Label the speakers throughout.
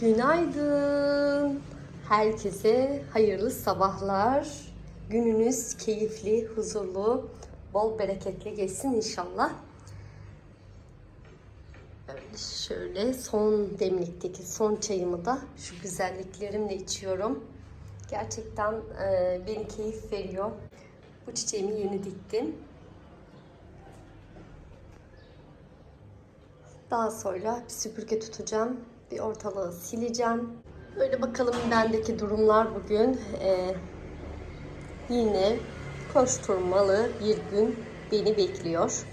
Speaker 1: Günaydın. Herkese hayırlı sabahlar. Gününüz keyifli, huzurlu, bol bereketli geçsin inşallah. Böyle şöyle son demlikteki son çayımı da şu güzelliklerimle içiyorum. Gerçekten e, beni keyif veriyor. Bu çiçeğimi yeni diktim. Daha sonra bir süpürge tutacağım. Bir ortalığı sileceğim. Böyle bakalım bendeki durumlar bugün. Ee, yine koşturmalı bir gün beni bekliyor.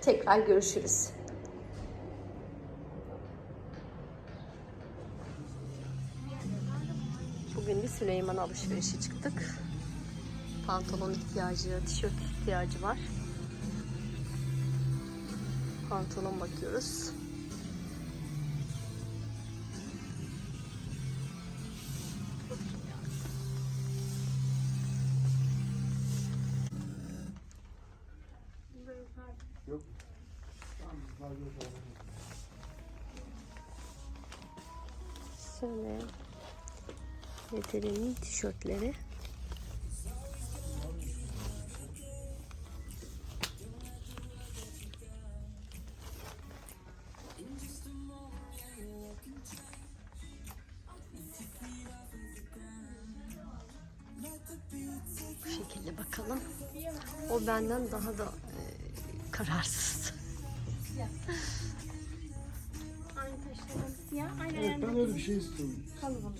Speaker 1: Tekrar görüşürüz. Bugün bir Süleyman alışverişi çıktık. Pantolon ihtiyacı, tişört ihtiyacı var. Pantolon bakıyoruz. Tişörtleri. Bu şekilde bakalım. O benden daha da e, kararsız.
Speaker 2: Aynı taşların siyah, aynı
Speaker 3: Evet, ben öyle bir şey istiyorum.
Speaker 2: kalıbım.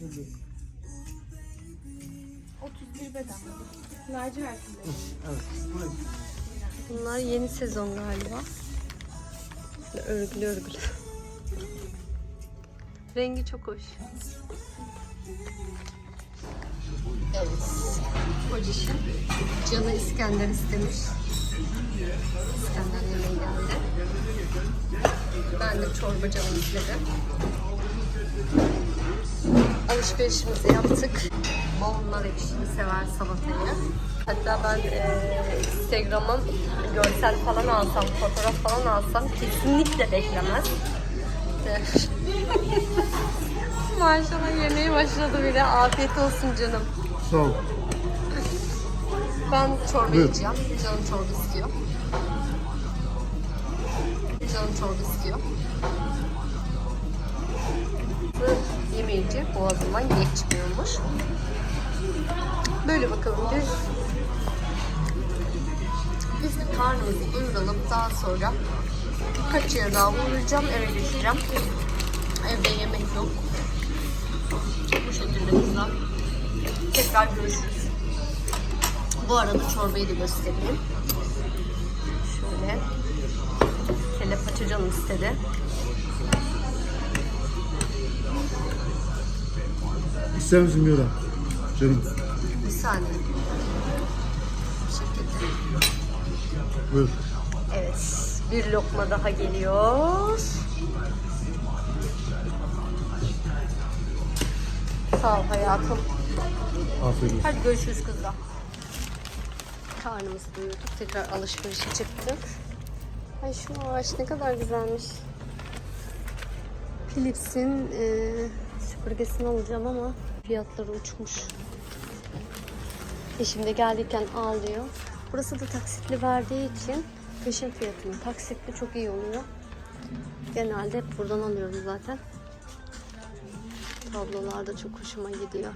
Speaker 2: 31 beden.
Speaker 3: Burası.
Speaker 1: Bunlar yeni sezon galiba. Örgülü örgülü. Rengi çok hoş. Evet. Kocişim canı İskender istemiş. İskender yemeği geldi. Ben de çorba canım istedim. Alışverişimizi yaptık. Onlar ekşini sever salatayı. Hatta ben eee Instagram'ım görsel falan alsam, fotoğraf falan alsam kesinlikle beklemez. Maşallah yemeği başladı bile. Afiyet olsun canım.
Speaker 3: Sağ ol.
Speaker 1: Ben çorba
Speaker 3: Buyur.
Speaker 1: yiyeceğim. Canım çorba istiyor. Canım çorba istiyor. Bu yemeyince boğazımdan yemek çıkıyormuş. Böyle bakalım biz biz karnımızı doyuralım. Daha sonra birkaç yere daha uğrayacağım. Eve geçeceğim. Evde yemek yok. Bu şekilde kızlar. Tekrar görüşürüz. Bu arada çorbayı da göstereyim. Şöyle. Kelle paça canım istedi.
Speaker 3: İster misin Mira? Canım.
Speaker 1: Bir saniye. Şekilde.
Speaker 3: Buyur.
Speaker 1: Evet. Bir lokma daha geliyor. Sağ ol hayatım.
Speaker 3: Olsun.
Speaker 1: Hadi görüşürüz kızlar. Karnımızı doyurduk. Tekrar alışverişe çıktık. Ay şu ağaç ne kadar güzelmiş. Philips'in e, süpürgesini alacağım ama fiyatları uçmuş. Eşim de geldikken ağlıyor. Burası da taksitli verdiği için peşin fiyatını taksitli çok iyi oluyor. Genelde hep buradan alıyorum zaten. Tablolar da çok hoşuma gidiyor.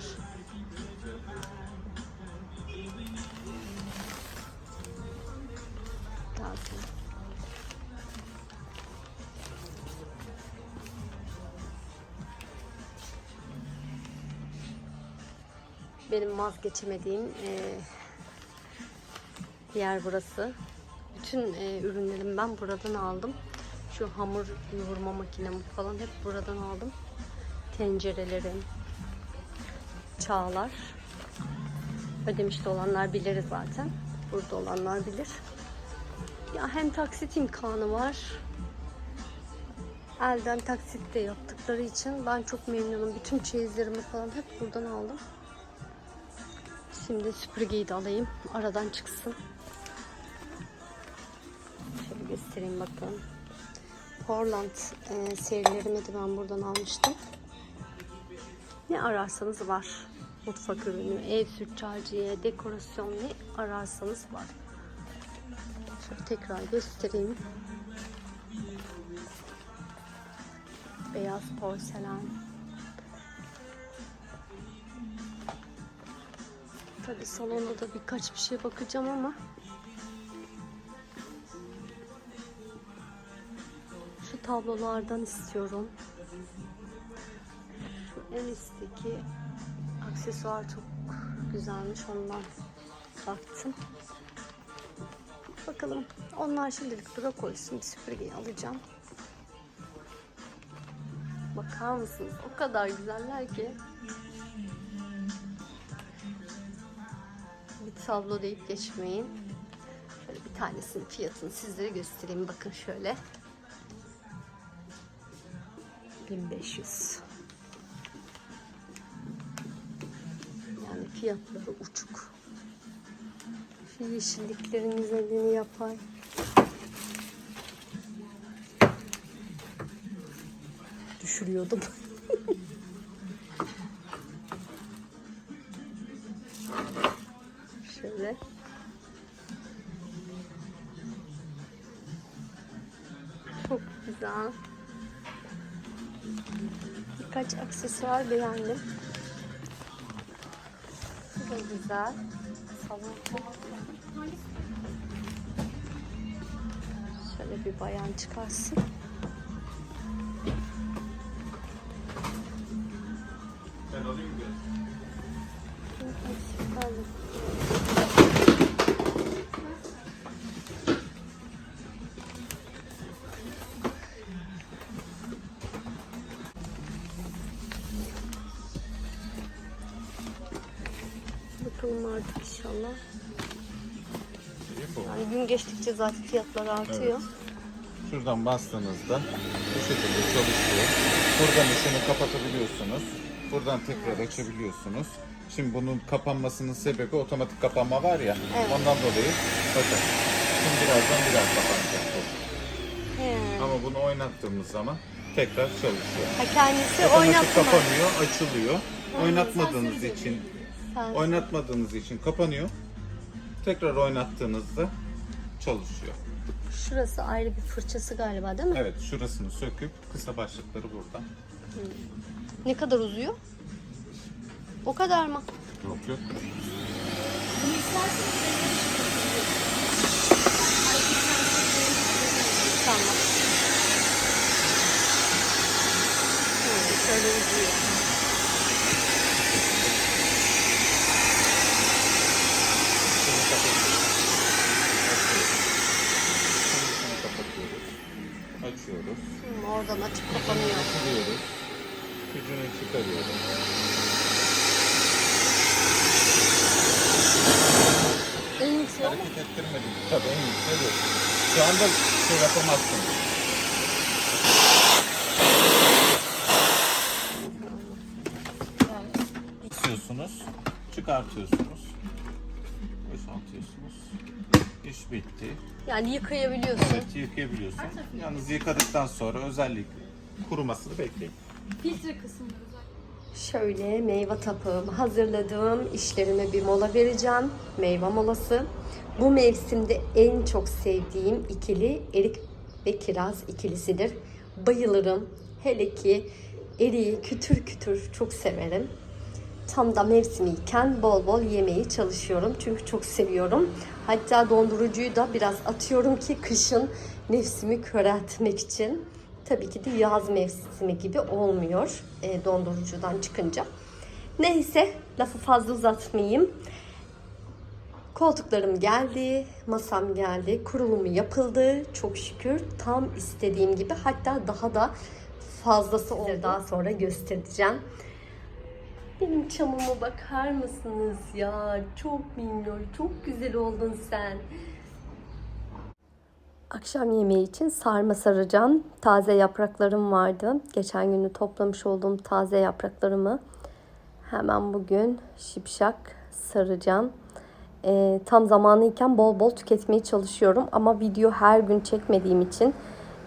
Speaker 1: Benim vazgeçemediğim eee, yer burası. Bütün eee, ürünlerimi ben buradan aldım. Şu hamur yoğurma makinemi falan hep buradan aldım. Tencerelerim, çağlar. Ödemişte olanlar bilir zaten. Burada olanlar bilir. Ya hem taksit imkanı var. Elden taksit de yaptıkları için ben çok memnunum. Bütün çeyizlerimi falan hep buradan aldım. Şimdi süpürgeyi de alayım. Aradan çıksın. Şöyle göstereyim bakın. Portland e, serilerimi de ben buradan almıştım. Ne ararsanız var. Mutfak ürünü, ev züccaciye, dekorasyon ne ararsanız var. Şöyle tekrar göstereyim. Beyaz porselen. Tabii salonda da birkaç bir şey bakacağım ama şu tablolardan istiyorum. Şu en üstteki aksesuar çok güzelmiş ondan baktım. Bakalım onlar şimdilik dura koysun bir süpürgeyi alacağım. Bakar mısınız? O kadar güzeller ki. Tablo deyip geçmeyin. Şöyle bir tanesinin fiyatını sizlere göstereyim. Bakın şöyle. 1500. Yani fiyatları uçuk. Şu yeşilliklerin güzelliğini yapay. Düşürüyordum. Şöyle. Çok güzel. Birkaç aksesuar beğendim. Bu da güzel. Salon Şöyle bir bayan çıkarsın. Yani gün geçtikçe zaten fiyatlar artıyor.
Speaker 4: Şuradan bastığınızda bu şekilde çalışıyor. Buradan ışını kapatabiliyorsunuz. Buradan tekrar açabiliyorsunuz. Şimdi bunun kapanmasının sebebi otomatik kapanma var ya.
Speaker 1: Evet.
Speaker 4: Ondan dolayı bakın. Şimdi birazdan biraz kapanacak bu. Ama bunu oynattığımız zaman tekrar çalışıyor.
Speaker 1: Ha kendisi
Speaker 4: Otomatik
Speaker 1: oynatma.
Speaker 4: kapanıyor, açılıyor. Oynatmadığınız için, oynatmadığınız için kapanıyor. Tekrar oynattığınızda çalışıyor.
Speaker 1: Şurası ayrı bir fırçası galiba değil mi?
Speaker 4: Evet, şurasını söküp kısa başlıkları buradan.
Speaker 1: Ne kadar uzuyor? O kadar mı?
Speaker 4: Yok yok.
Speaker 1: Tamam. Hmm, şöyle uzuyor.
Speaker 4: Şunu kapatıyoruz. Açıyoruz. Şunu kapatıyoruz. Açıyoruz.
Speaker 1: Hmm, oradan açıp kapanıyor.
Speaker 4: Açıyoruz. Gücünü çıkarıyoruz.
Speaker 1: En iyisi o mu?
Speaker 4: Hareket ettirmedik. Tabii en iyisi evet. Şu anda şey yapamazsınız. Basıyorsunuz, çıkartıyorsunuz, boşaltıyorsunuz. İş bitti.
Speaker 1: Yani yıkayabiliyorsun.
Speaker 4: Evet, yıkayabiliyorsun. Yalnız yıkadıktan sonra özellikle kurumasını bekleyin.
Speaker 2: Filtre kısımları.
Speaker 1: Şöyle meyve tapağımı hazırladım. İşlerime bir mola vereceğim. Meyve molası. Bu mevsimde en çok sevdiğim ikili erik ve kiraz ikilisidir. Bayılırım. Hele ki eriği kütür kütür çok severim. Tam da mevsimiyken bol bol yemeye çalışıyorum. Çünkü çok seviyorum. Hatta dondurucuyu da biraz atıyorum ki kışın nefsimi köreltmek için. Tabii ki de yaz mevsimi gibi olmuyor e, dondurucudan çıkınca. Neyse lafı fazla uzatmayayım. Koltuklarım geldi, masam geldi, kurulumu yapıldı. Çok şükür tam istediğim gibi hatta daha da fazlası oldu. Daha sonra göstereceğim. Benim çamıma bakar mısınız ya? Çok minnoş, çok güzel oldun sen. Akşam yemeği için sarma saracağım. Taze yapraklarım vardı. Geçen günü toplamış olduğum taze yapraklarımı hemen bugün şipşak saracağım. Ee, tam zamanıyken bol bol tüketmeye çalışıyorum ama video her gün çekmediğim için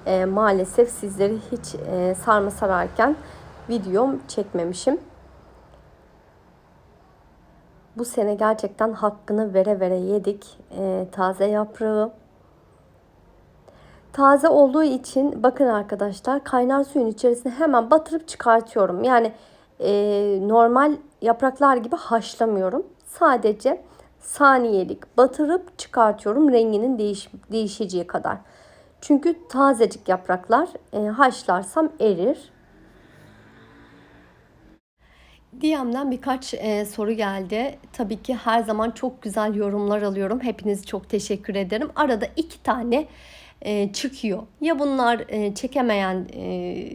Speaker 1: e, maalesef sizleri hiç e, sarma sararken videom çekmemişim. Bu sene gerçekten hakkını vere vere yedik. Ee, taze yaprağı. Taze olduğu için bakın arkadaşlar kaynar suyun içerisine hemen batırıp çıkartıyorum. Yani e, normal yapraklar gibi haşlamıyorum. Sadece saniyelik batırıp çıkartıyorum renginin değiş, değişeceği kadar. Çünkü tazecik yapraklar e, haşlarsam erir. DM'den birkaç e, soru geldi. Tabii ki her zaman çok güzel yorumlar alıyorum. Hepinize çok teşekkür ederim. Arada iki tane e, çıkıyor. Ya bunlar e, çekemeyen e,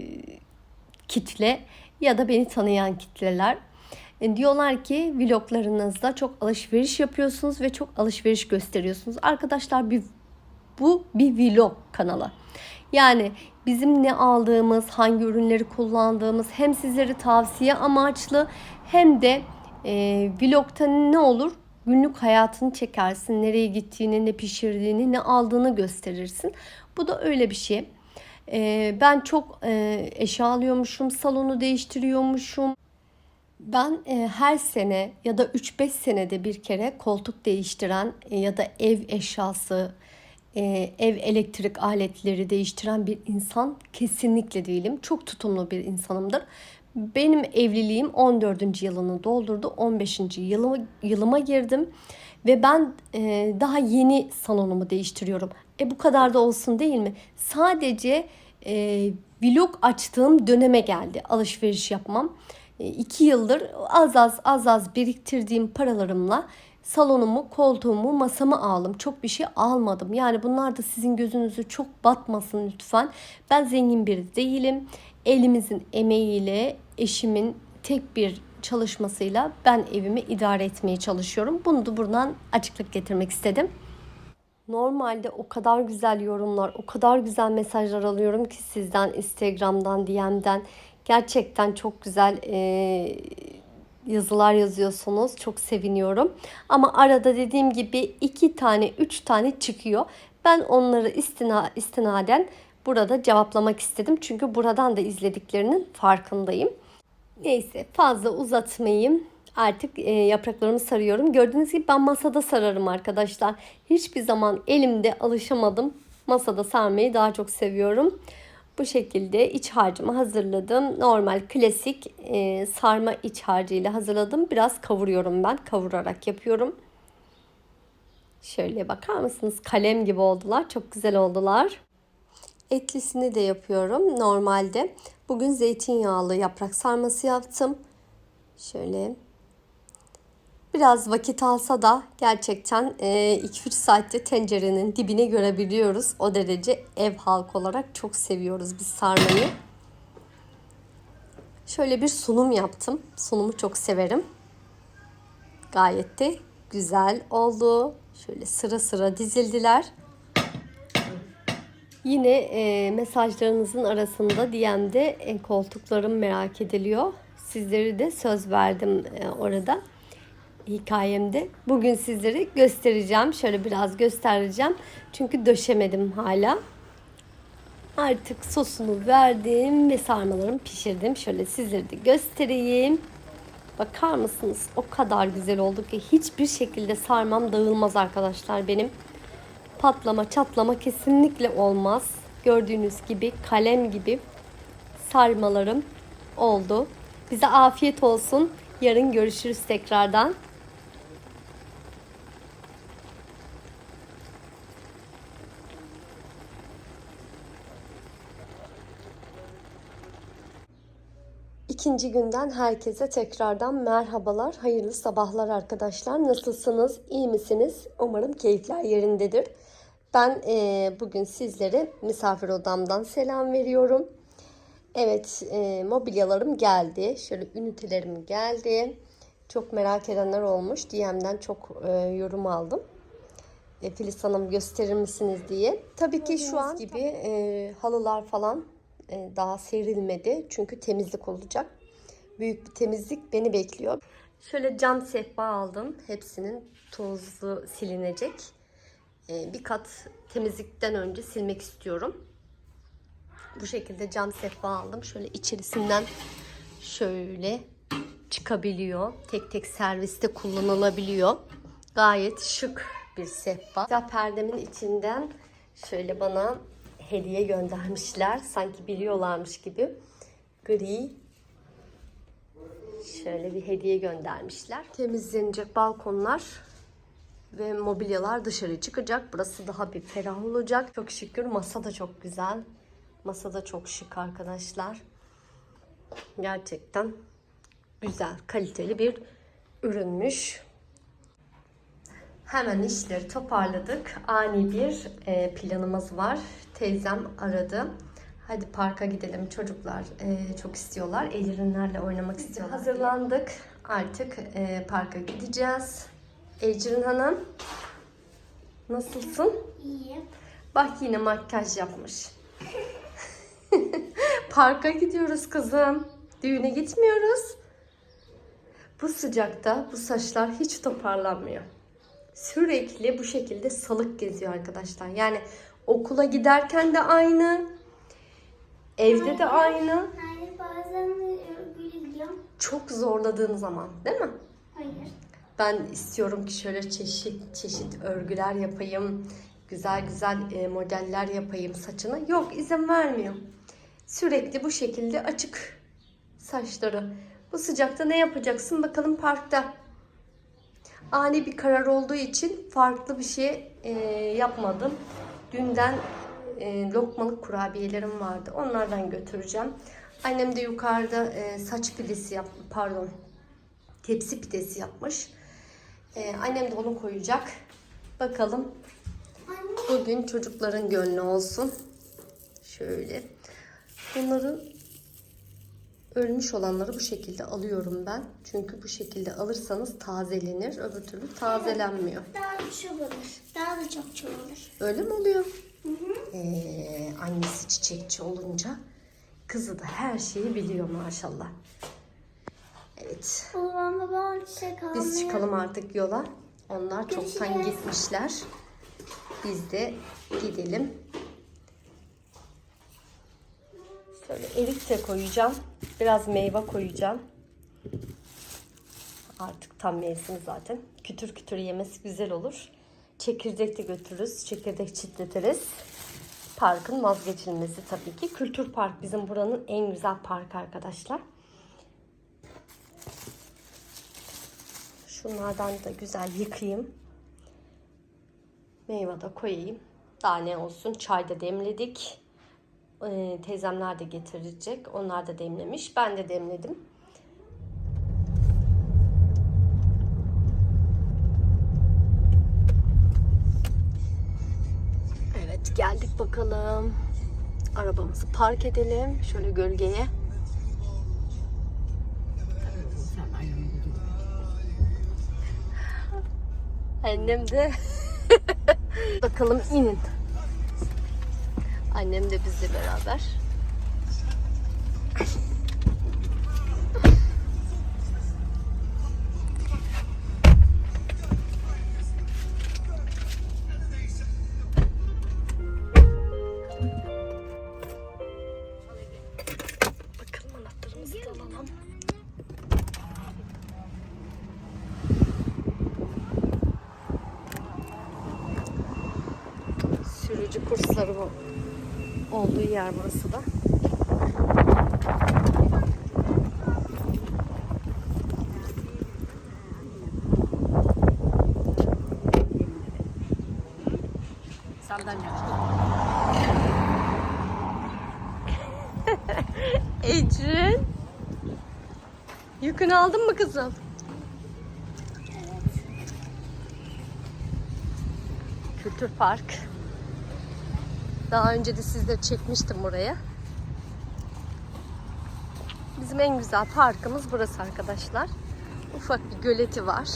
Speaker 1: kitle ya da beni tanıyan kitleler. E, diyorlar ki vloglarınızda çok alışveriş yapıyorsunuz ve çok alışveriş gösteriyorsunuz. Arkadaşlar bir bu bir vlog kanalı. Yani bizim ne aldığımız, hangi ürünleri kullandığımız hem sizleri tavsiye amaçlı hem de e, vlogta ne olur? Günlük hayatını çekersin. Nereye gittiğini, ne pişirdiğini, ne aldığını gösterirsin. Bu da öyle bir şey. E, ben çok e, eşya alıyormuşum, salonu değiştiriyormuşum. Ben e, her sene ya da 3-5 senede bir kere koltuk değiştiren e, ya da ev eşyası, e, ev elektrik aletleri değiştiren bir insan kesinlikle değilim. Çok tutumlu bir insanımdır. Benim evliliğim 14. yılını doldurdu. 15. yılıma, yılıma girdim. Ve ben e, daha yeni salonumu değiştiriyorum. E bu kadar da olsun değil mi? Sadece e, vlog açtığım döneme geldi alışveriş yapmam. E, iki yıldır az az az az biriktirdiğim paralarımla salonumu, koltuğumu, masamı aldım. Çok bir şey almadım. Yani bunlar da sizin gözünüzü çok batmasın lütfen. Ben zengin biri değilim. Elimizin emeğiyle, eşimin tek bir çalışmasıyla ben evimi idare etmeye çalışıyorum. Bunu da buradan açıklık getirmek istedim. Normalde o kadar güzel yorumlar, o kadar güzel mesajlar alıyorum ki sizden, Instagram'dan, DM'den. Gerçekten çok güzel e, yazılar yazıyorsunuz. Çok seviniyorum. Ama arada dediğim gibi iki tane, üç tane çıkıyor. Ben onları istina, istinaden burada cevaplamak istedim. Çünkü buradan da izlediklerinin farkındayım. Neyse fazla uzatmayayım. Artık e, yapraklarımı sarıyorum. Gördüğünüz gibi ben masada sararım arkadaşlar. Hiçbir zaman elimde alışamadım. Masada sarmayı daha çok seviyorum. Bu şekilde iç harcımı hazırladım. Normal klasik e, sarma iç harcıyla hazırladım. Biraz kavuruyorum ben. Kavurarak yapıyorum. Şöyle bakar mısınız? Kalem gibi oldular. Çok güzel oldular. Etlisini de yapıyorum normalde. Bugün zeytinyağlı yaprak sarması yaptım. Şöyle biraz vakit alsa da gerçekten 2-3 saatte tencerenin dibini görebiliyoruz. O derece ev halkı olarak çok seviyoruz biz sarmayı. Şöyle bir sunum yaptım. Sunumu çok severim. Gayet de güzel oldu. Şöyle sıra sıra dizildiler. Yine e, mesajlarınızın arasında DM'de e, koltuklarım merak ediliyor. Sizleri de söz verdim e, orada hikayemde. Bugün sizlere göstereceğim. Şöyle biraz göstereceğim. Çünkü döşemedim hala. Artık sosunu verdim ve sarmalarımı pişirdim. Şöyle sizlere de göstereyim. Bakar mısınız? O kadar güzel oldu ki hiçbir şekilde sarmam dağılmaz arkadaşlar benim. Patlama çatlama kesinlikle olmaz. Gördüğünüz gibi kalem gibi sarmalarım oldu. Bize afiyet olsun. Yarın görüşürüz tekrardan. İkinci günden herkese tekrardan merhabalar, hayırlı sabahlar arkadaşlar. Nasılsınız, iyi misiniz? Umarım keyifler yerindedir. Ben e, bugün sizlere misafir odamdan selam veriyorum. Evet, e, mobilyalarım geldi. Şöyle ünitelerim geldi. Çok merak edenler olmuş. DM'den çok e, yorum aldım. E, Filiz Hanım gösterir misiniz diye. Tabii ki şu an gibi e, halılar falan daha serilmedi. Çünkü temizlik olacak. Büyük bir temizlik beni bekliyor. Şöyle cam sehpa aldım. Hepsinin tozlu silinecek. E, bir kat temizlikten önce silmek istiyorum. Bu şekilde cam sehpa aldım. Şöyle içerisinden şöyle çıkabiliyor. Tek tek serviste kullanılabiliyor. Gayet şık bir sehpa. Güzel perdemin içinden şöyle bana hediye göndermişler. Sanki biliyorlarmış gibi. Gri şöyle bir hediye göndermişler. Temizlenecek balkonlar ve mobilyalar dışarı çıkacak. Burası daha bir ferah olacak. Çok şükür masa da çok güzel. Masa da çok şık arkadaşlar. Gerçekten güzel, kaliteli bir ürünmüş. Hemen işleri toparladık. Ani bir e, planımız var. Teyzem aradı. Hadi parka gidelim çocuklar e, çok istiyorlar. Ecrinlerle oynamak istiyorlar. Hazırlandık. Artık e, parka gideceğiz. Ecrin Hanım nasılsın?
Speaker 2: İyi.
Speaker 1: Bak yine makyaj yapmış. Parka gidiyoruz kızım. Düğüne gitmiyoruz. Bu sıcakta bu saçlar hiç toparlanmıyor. Sürekli bu şekilde salık geziyor arkadaşlar. Yani okula giderken de aynı. Evde de aynı.
Speaker 2: Yani bazen örgüyle gidiyorum.
Speaker 1: Çok zorladığın zaman değil mi?
Speaker 2: Hayır.
Speaker 1: Ben istiyorum ki şöyle çeşit çeşit örgüler yapayım. Güzel güzel e, modeller yapayım saçına. Yok izin vermiyor. Sürekli bu şekilde açık saçları. Bu sıcakta ne yapacaksın bakalım parkta. Ani bir karar olduğu için farklı bir şey e, yapmadım. Dünden e, lokmalık kurabiyelerim vardı. Onlardan götüreceğim. Annem de yukarıda e, saç pidesi yap pardon tepsi pidesi yapmış. Ee, annem de onu koyacak. Bakalım. Bugün çocukların gönlü olsun. Şöyle. Bunları ölmüş olanları bu şekilde alıyorum ben. Çünkü bu şekilde alırsanız tazelenir. Öbür türlü tazelenmiyor.
Speaker 2: Daha çok olur. Daha da çok olur.
Speaker 1: Öyle mi oluyor? Ee, annesi çiçekçi olunca kızı da her şeyi biliyor maşallah. Evet.
Speaker 2: O zaman babam çiçek almaya...
Speaker 1: Biz çıkalım artık yola. Onlar çoktan
Speaker 2: Görüşürüz.
Speaker 1: gitmişler. Biz de gidelim. Şöyle erik de koyacağım. Biraz meyve koyacağım. Artık tam mevsim zaten. Kütür kütür yemesi güzel olur. Çekirdek de götürürüz. Çekirdek çitletiriz. Parkın vazgeçilmezi tabii ki. Kültür Park bizim buranın en güzel parkı arkadaşlar. Şunlardan da güzel yıkayayım. Meyve de koyayım. Daha ne olsun. Çay da demledik. Ee, teyzemler de getirecek. Onlar da demlemiş. Ben de demledim. Evet geldik bakalım. Arabamızı park edelim. Şöyle gölgeye. Annem de bakalım inin. Annem de bizle beraber. Olduğu yer burası da. Senden Ecrin. Yükünü aldın mı kızım? Kültür Park. Daha önce de sizleri çekmiştim buraya. Bizim en güzel parkımız burası arkadaşlar. Ufak bir göleti var.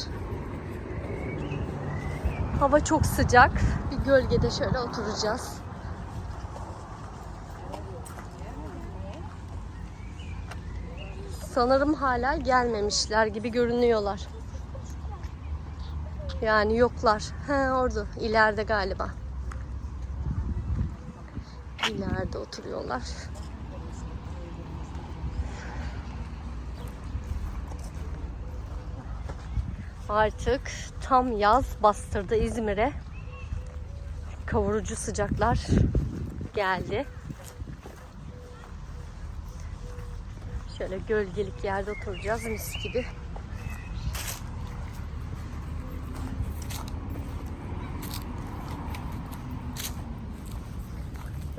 Speaker 1: Hava çok sıcak. Bir gölgede şöyle oturacağız. Sanırım hala gelmemişler gibi görünüyorlar. Yani yoklar. He orada ileride galiba. İleride oturuyorlar. Artık tam yaz bastırdı İzmir'e. Kavurucu sıcaklar geldi. Şöyle gölgelik yerde oturacağız mis gibi.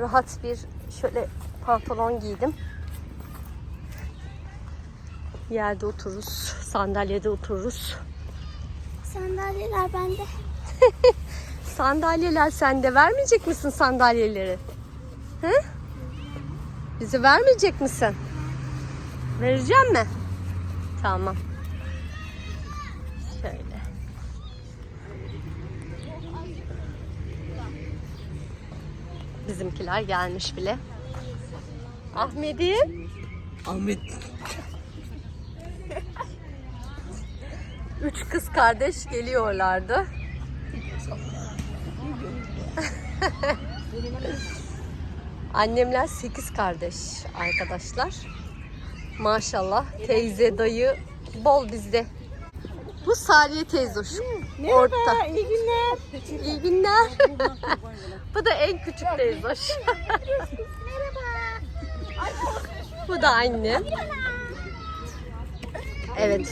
Speaker 1: Rahat bir şöyle pantolon giydim. Yerde otururuz, sandalyede otururuz.
Speaker 2: Sandalyeler bende.
Speaker 1: Sandalyeler sende vermeyecek misin sandalyeleri? Hı? Bize vermeyecek misin? Vereceğim mi? Tamam. Şöyle. Bizimkiler gelmiş bile. Ahmet'im.
Speaker 5: Ahmet.
Speaker 1: Üç kız kardeş geliyorlardı. Annemler sekiz kardeş arkadaşlar. Maşallah teyze dayı bol bizde. Bu Sariye teyzoş. Orta.
Speaker 5: İyi günler.
Speaker 1: İyi günler. Bu da en küçük teyzoş. Bu da annem. Evet.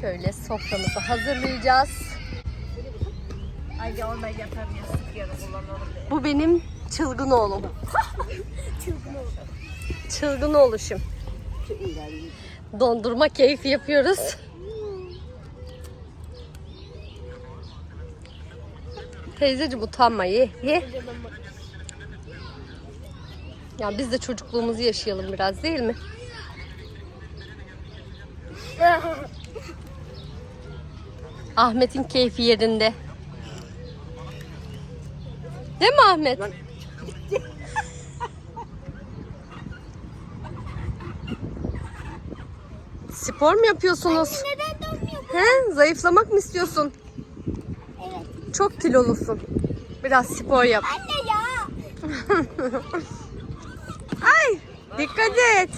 Speaker 1: Şöyle soframızı hazırlayacağız.
Speaker 5: Ay yatamıyorsun. Yarın kullanalım.
Speaker 1: Bu benim çılgın oğlum. çılgın oluşum. Dondurma keyfi yapıyoruz. Teyzeciğim utanma ye. ye. Ya biz de çocukluğumuzu yaşayalım biraz değil mi? Ahmet'in keyfi yerinde. Değil mi Ahmet? Spor mu yapıyorsunuz?
Speaker 2: Neden dönmüyor?
Speaker 1: He? Zayıflamak mı istiyorsun?
Speaker 2: Evet.
Speaker 1: Çok kilolusun. Biraz spor yap.
Speaker 2: Anne ya.
Speaker 1: Ay! Dikkat et.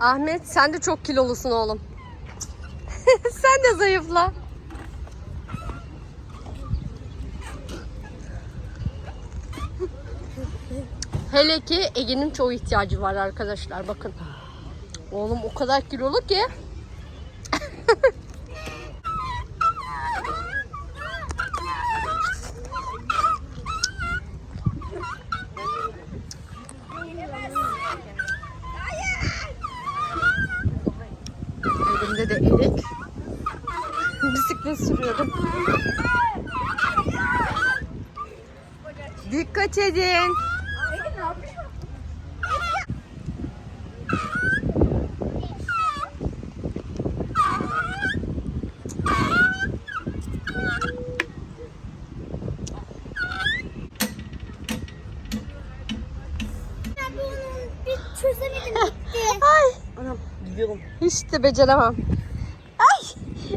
Speaker 1: Ahmet sen de çok kilolusun oğlum. sen de zayıfla. Hele ki Ege'nin çoğu ihtiyacı var arkadaşlar bakın. Oğlum o kadar kilolu ki. Elimde de erik. Bisiklet sürüyorum. Dikkat edin.
Speaker 2: Ben bir onun bir çözemedim gitti.
Speaker 1: Ay
Speaker 5: Anam gidiyorum.
Speaker 1: hiç de beceremem. Ay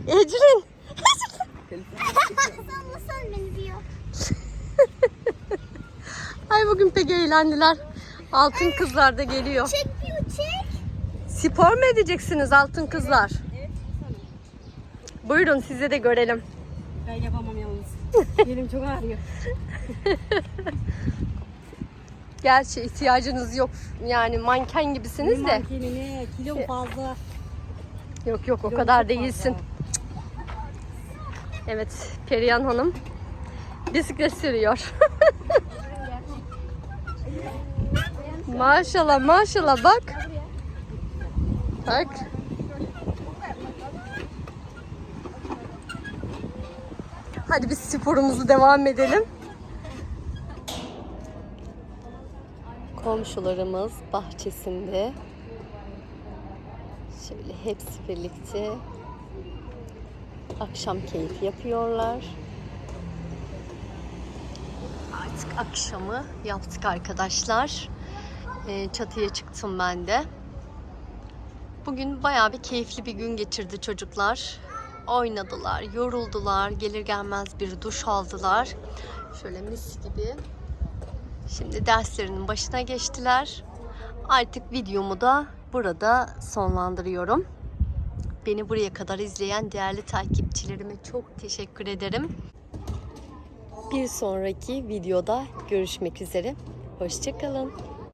Speaker 1: Ecrin.
Speaker 2: Sallasan beni diyor.
Speaker 1: Ay bugün pek eğlendiler. Altın kızlar da geliyor.
Speaker 2: Çek çek.
Speaker 1: Spor mu edeceksiniz altın kızlar? Buyurun size de görelim.
Speaker 5: Ben yapamam yalnız. Yerim çok ağrıyor.
Speaker 1: Gerçi ihtiyacınız yok. Yani manken gibisiniz de.
Speaker 5: Mankenine kilom fazla.
Speaker 1: Yok yok o
Speaker 5: kilom
Speaker 1: kadar değilsin.
Speaker 5: fazla.
Speaker 1: Evet Perihan Hanım bisiklet sürüyor. maşallah maşallah bak. Bak. Hadi biz sporumuzu devam edelim. Komşularımız bahçesinde. Şöyle hepsi birlikte akşam keyfi yapıyorlar. Artık akşamı yaptık arkadaşlar. Ee, çatıya çıktım ben de. Bugün bayağı bir keyifli bir gün geçirdi çocuklar. Oynadılar, yoruldular. Gelir gelmez bir duş aldılar. Şöyle mis gibi. Şimdi derslerinin başına geçtiler. Artık videomu da burada sonlandırıyorum. Beni buraya kadar izleyen değerli takipçilerime çok teşekkür ederim. Bir sonraki videoda görüşmek üzere. Hoşçakalın.